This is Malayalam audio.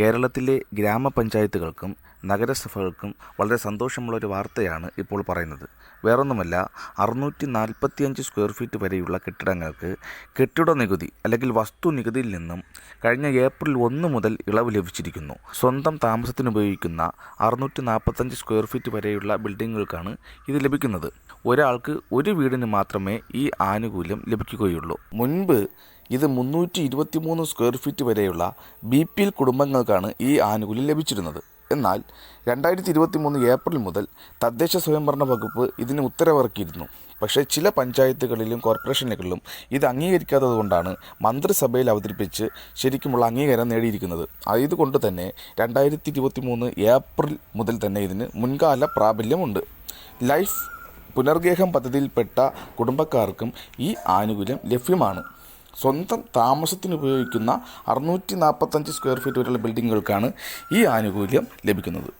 കേരളത്തിലെ ഗ്രാമപഞ്ചായത്തുകൾക്കും നഗരസഭകൾക്കും വളരെ സന്തോഷമുള്ളൊരു വാർത്തയാണ് ഇപ്പോൾ പറയുന്നത്. വേറൊന്നുമല്ല അറുന്നൂറ്റി നാൽപ്പത്തിയഞ്ച് സ്ക്വയർ ഫീറ്റ് വരെയുള്ള കെട്ടിടങ്ങൾക്ക് കെട്ടിട നികുതി അല്ലെങ്കിൽ വസ്തു നികുതിയിൽ നിന്നും കഴിഞ്ഞ ഏപ്രിൽ ഒന്ന് മുതൽ ഇളവ് ലഭിച്ചിരിക്കുന്നു. സ്വന്തം താമസത്തിന് ഉപയോഗിക്കുന്ന അറുന്നൂറ്റി നാൽപ്പത്തഞ്ച് സ്ക്വയർ ഫീറ്റ് വരെയുള്ള ബിൽഡിങ്ങുകൾക്കാണ് ഇത് ലഭിക്കുന്നത്. ഒരാൾക്ക് ഒരു വീടിന് മാത്രമേ ഈ ആനുകൂല്യം ലഭിക്കുകയുള്ളൂ. മുൻപ് ഇത് മുന്നൂറ്റി ഇരുപത്തി മൂന്ന് സ്ക്വയർ ഫീറ്റ് വരെയുള്ള ബി പി എൽ കുടുംബങ്ങൾക്കാണ് ഈ ആനുകൂല്യം ലഭിച്ചിരുന്നത്. എന്നാൽ രണ്ടായിരത്തി ഇരുപത്തി മൂന്ന് ഏപ്രിൽ മുതൽ തദ്ദേശ സ്വയംഭരണ വകുപ്പ് ഇതിന് ഉത്തരവിറക്കിയിരുന്നു. പക്ഷേ ചില പഞ്ചായത്തുകളിലും കോർപ്പറേഷനുകളിലും ഇത് അംഗീകരിക്കാത്തത് കൊണ്ടാണ് മന്ത്രിസഭയിൽ അവതരിപ്പിച്ച് ശരിക്കുമുള്ള അംഗീകാരം നേടിയിരിക്കുന്നത്. അതുകൊണ്ട് തന്നെ രണ്ടായിരത്തി ഇരുപത്തി മൂന്ന് ഏപ്രിൽ മുതൽ തന്നെ ഇതിന് മുൻകാല പ്രാബല്യമുണ്ട്. ലൈഫ് പുനർഗേഹം പദ്ധതിയിൽപ്പെട്ട കുടുംബക്കാർക്കും ഈ ആനുകൂല്യം ലഭ്യമാണ്. സ്വന്തം താമസത്തിന് ഉപയോഗിക്കുന്ന അറുന്നൂറ്റി നാൽപ്പത്തഞ്ച് സ്ക്വയർ ഫീറ്റ് വരെയുള്ള ബിൽഡിങ്ങുകൾക്കാണ് ഈ ആനുകൂല്യം ലഭിക്കുന്നത്.